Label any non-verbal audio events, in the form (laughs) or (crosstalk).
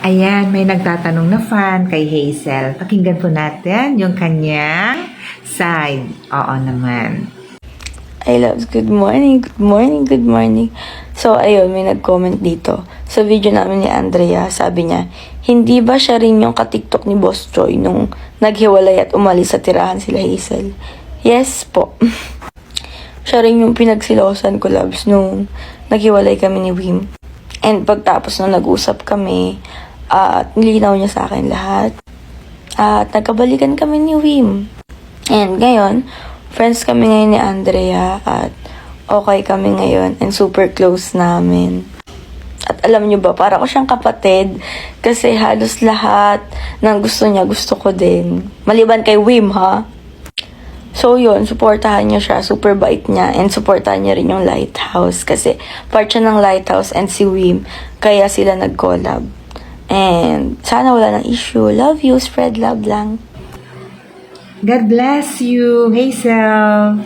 Ayan, may nagtatanong na fan kay Hazel. Pakinggan po natin yung kanyang side. Oo naman. I loves good morning, good morning, good morning. So, ayun, may nag-comment dito. Sa video namin ni Andrea, sabi niya, hindi ba siya rin yung katiktok ni Boss Joy nung naghiwalay at umalis sa tirahan sila Hazel? Yes po. (laughs) siya rin yung pinagsilosan ko, loves, nung naghiwalay kami ni Wim. And pagtapos nung nag-usap kami, at nilinaw niya sa akin lahat. At nagkabalikan kami ni Wim. And ngayon, friends kami ngayon ni Andrea at okay kami ngayon and super close namin. At alam niyo ba, para ko siyang kapatid kasi halos lahat ng gusto niya, gusto ko din. Maliban kay Wim, ha? So yun, supportahan niyo siya, super bait niya, and supportahan niya rin yung Lighthouse kasi part siya ng Lighthouse and si Wim, kaya sila nag-collab. And sana wala ng issue. Love you, spread love lang. God bless you, Hazel.